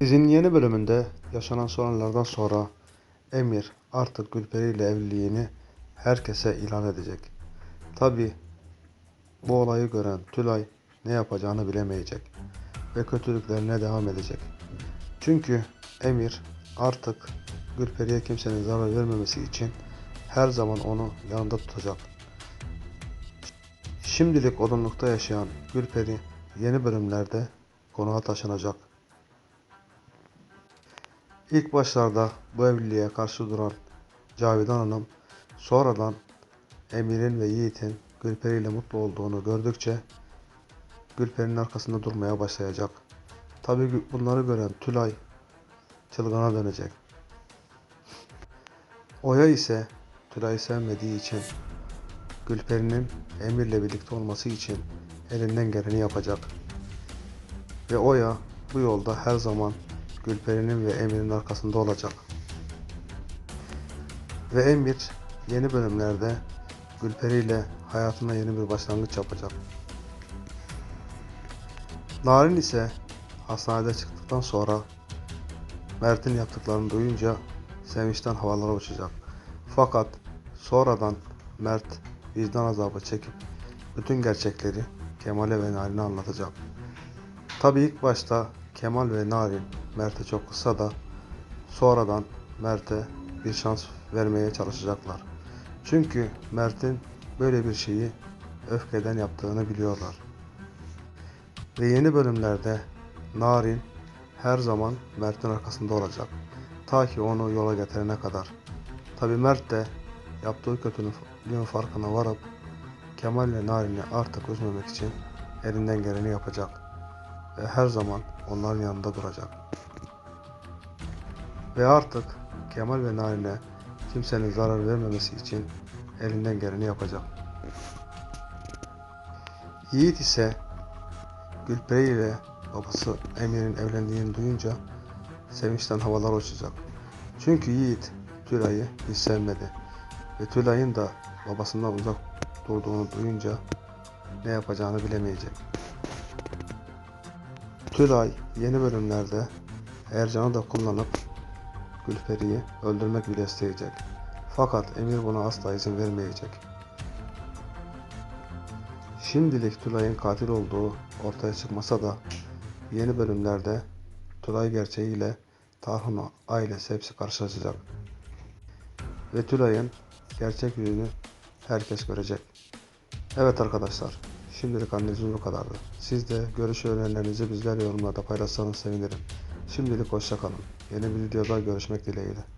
Dizinin yeni bölümünde yaşanan sorunlardan sonra Emir artık Gülperi ile evliliğini herkese ilan edecek. Tabi bu olayı gören Tülay ne yapacağını bilemeyecek ve kötülüklerine devam edecek. Çünkü Emir artık Gülperi'ye kimsenin zarar vermemesi için her zaman onu yanında tutacak. Şimdilik odunlukta yaşayan Gülperi yeni bölümlerde konağa taşınacak. İlk başlarda bu evliliğe karşı duran Cavidan Hanım sonradan Emir'in ve Yiğit'in Gülperi ile mutlu olduğunu gördükçe Gülperi'nin arkasında durmaya başlayacak. Tabi bunları gören Tülay çılgına dönecek. Oya ise Tülay'ı sevmediği için Gülperi'nin Emir'le birlikte olması için elinden geleni yapacak. Ve Oya bu yolda her zaman Gülperi'nin ve Emir'in arkasında olacak. Ve Emir yeni bölümlerde Gülperi ile hayatına yeni bir başlangıç yapacak. Narin ise hastanede çıktıktan sonra Mert'in yaptıklarını duyunca sevinçten havalara uçacak. Fakat sonradan Mert vicdan azabı çekip bütün gerçekleri Kemal'e ve Narin'e anlatacak. Tabi ilk başta Kemal ve Narin Mert'e çok kısa da sonradan Mert'e bir şans vermeye çalışacaklar. Çünkü Mert'in böyle bir şeyi öfkeden yaptığını biliyorlar. Ve yeni bölümlerde Narin her zaman Mert'in arkasında olacak. Ta ki onu yola getirene kadar. Tabi Mert de yaptığı kötülüğün farkına varıp Kemal ile Narin'i artık üzmemek için elinden geleni yapacak. Ve her zaman onların yanında duracak. Ve artık Kemal ve Narin'e kimsenin zarar vermemesi için elinden geleni yapacak. Yiğit ise Gülperi ile babası Emir'in evlendiğini duyunca sevinçten havalar uçacak. Çünkü Yiğit Tülay'ı hiç sevmedi ve Tülay'ın da babasından uzak durduğunu duyunca ne yapacağını bilemeyecek. Tülay yeni bölümlerde Ercan'ı da kullanıp Gülperi'yi öldürmek bile isteyecek. Fakat Emir buna asla izin vermeyecek. Şimdilik Tülay'ın katil olduğu ortaya çıkmasa da yeni bölümlerde Tülay gerçeğiyle Tarhun ailesi hepsi karşılaşacak. Ve Tülay'ın gerçek yüzünü herkes görecek. Evet arkadaşlar, şimdilik analizim bu kadardı. Siz de görüş önerilerinizi bizlerle yorumlarda paylaşsanız sevinirim. Şimdilik hoşçakalın. Yeni bir videoda görüşmek dileğiyle.